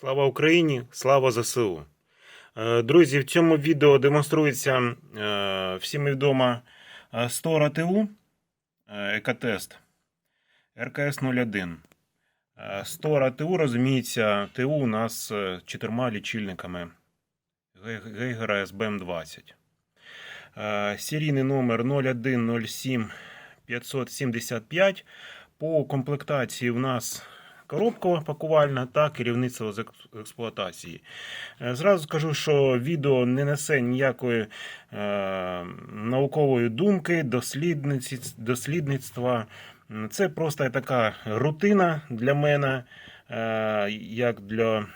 Слава Україні! Слава ЗСУ! Е, Друзі, в цьому відео демонструється е, всім відома е, Стора ТУ екотест РКС 01. Е, Стора ТУ, розуміється, ТУ у нас з чотирма лічильниками Гейгера СБМ-20. Е, Серійний номер 0107 575. По комплектації в нас коробка пакувальна та керівництво з експлуатації. Е, Зразу скажу, що відео не несе ніякої е, наукової думки, дослідництва. Це просто така рутина для мене, е, як для, е,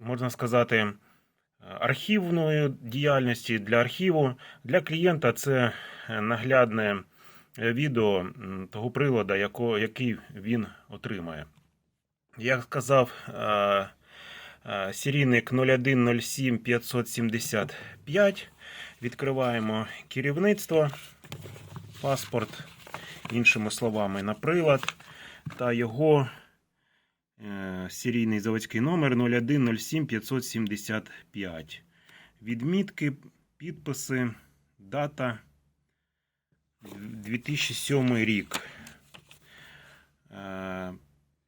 можна сказати, архівної діяльності для архіву. Для клієнта це е, наглядне відео того прилада, який він отримає. Як сказав е, е, серійник 0107 575, відкриваємо керівництво, паспорт, іншими словами, на прилад та його е, серійний заводський номер 0107 575. Відмітки, підписи, дата 2007 рік. Е,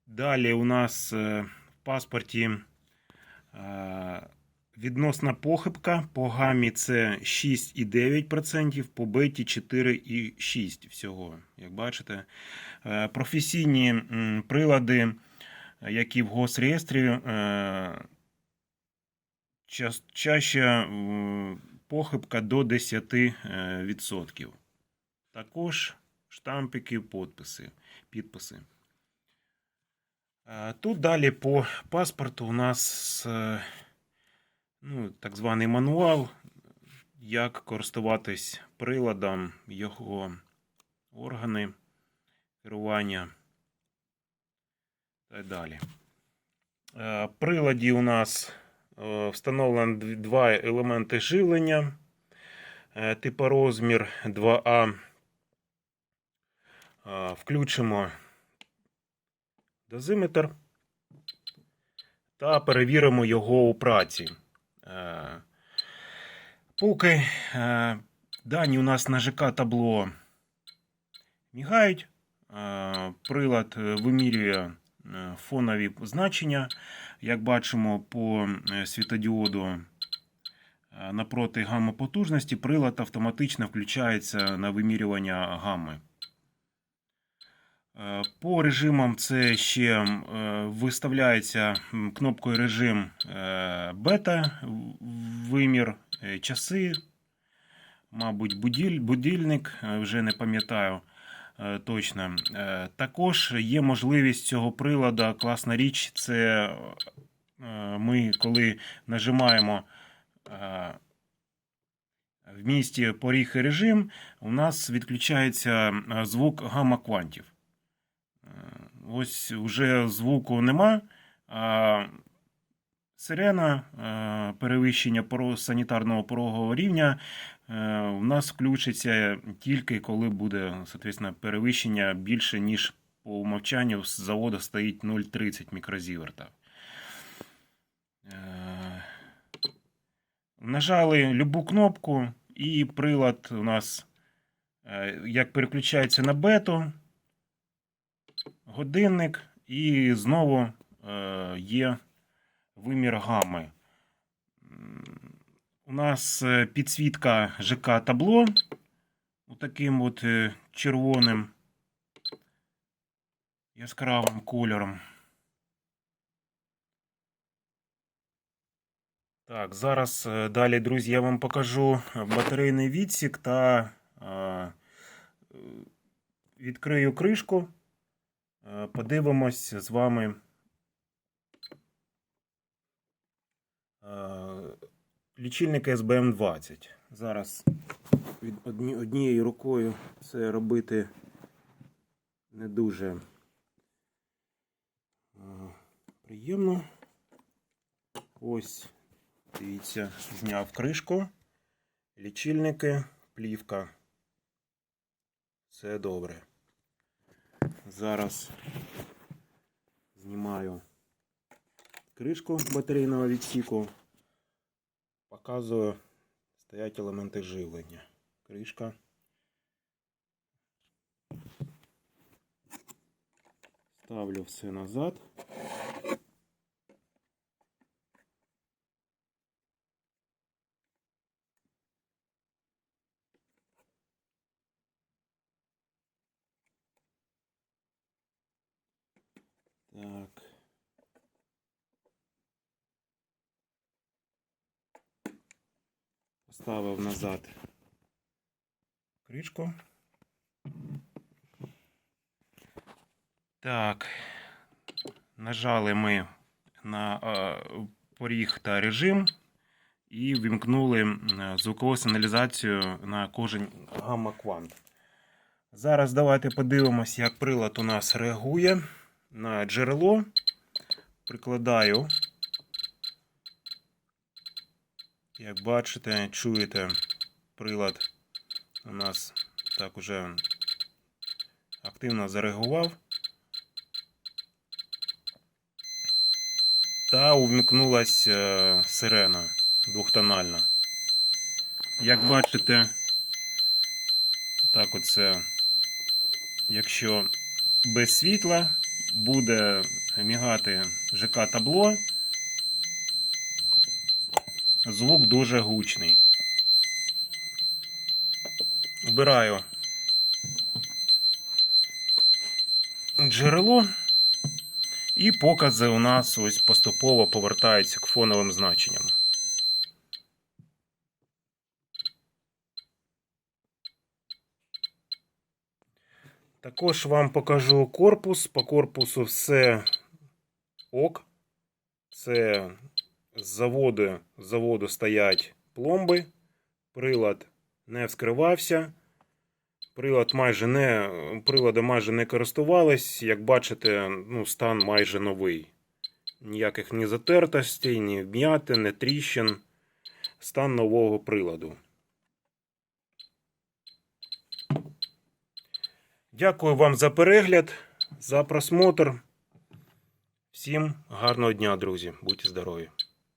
Далі у нас е, в паспорті е, відносна похибка. По гамі це 6,9%, по беті 4,6% всього. Як бачите, професійні прилади, які в госреєстрі, чаще похибка до 10%. Також штампики, підписи. підписи. Тут далі по паспорту у нас е, ну, так званий мануал, як користуватись приладом, його органи керування та й далі. Е, приладі у нас е, встановлено два елементи живлення, типу розмір 2А. Включимо дозиметр та перевіримо його у праці. Е, Поки е, дані у нас на ЖК табло мігають, е, прилад вимірює фонові значення. Як бачимо по світодіоду напроти гамма потужності, прилад автоматично включається на вимірювання гамми. Е, По режимам це ще е, виставляється кнопкою режим е, бета, вимір, часи, мабуть, будильник, вже не пам'ятаю точно. Також є можливість цього прилада, класна річ, це ми, коли нажимаємо в місті поріг і режим, у нас відключається звук гамма-квантів. Е, Ось вже звуку нема. А сирена е, перевищення санітарного порогового рівня е, у нас включиться тільки коли буде соответственно, перевищення більше, ніж по умовчанню з заводу стоїть 0,30 мікрозіверта. Е, Нажали любу кнопку, і прилад у нас е, як переключається на бету, годинник, і знову е, є вимір гами. У нас е, підсвітка ЖК табло таким от е, червоним яскравим кольором. Так, зараз далі, друзі, я вам покажу батарейний відсік та відкрию кришку. Е, Подивимось з вами е, лічильник SBM20. Зараз від одні, однією рукою це робити не дуже е, приємно. Ось, дивіться, зняв кришку, лічильники, плівка. Все добре. Зараз знімаю. Кришку батарейного відсіку. Показую, стоять елементи живлення. Кришка. Ставлю все назад. Так. Поставив назад кришку. Так. Нажали ми на е, поріг та режим і вімкнули е, звукову сигналізацію на кожен гамма-квант. Зараз давайте подивимось, як прилад у нас реагує на джерело. Прикладаю. Як бачите, чуєте, прилад у нас так уже активно зареагував. Та увімкнулась е, сирена двохтональна. Як бачите, так оце, якщо без світла буде мігати ЖК табло, звук дуже гучний. Убираю джерело. І покази у нас ось поступово повертаються к фоновим значенням. Також вам покажу корпус. По корпусу все ок. Це з заводу, з заводу стоять пломби. Прилад не вскривався. Прилад майже не, прилади майже не користувались. Як бачите, ну, стан майже новий. Ніяких ні затертостей, ні вм'ятин, ні тріщин. Стан нового приладу. Дякую вам за перегляд, за просмотр. Всім гарного дня, друзі. Будьте здорові!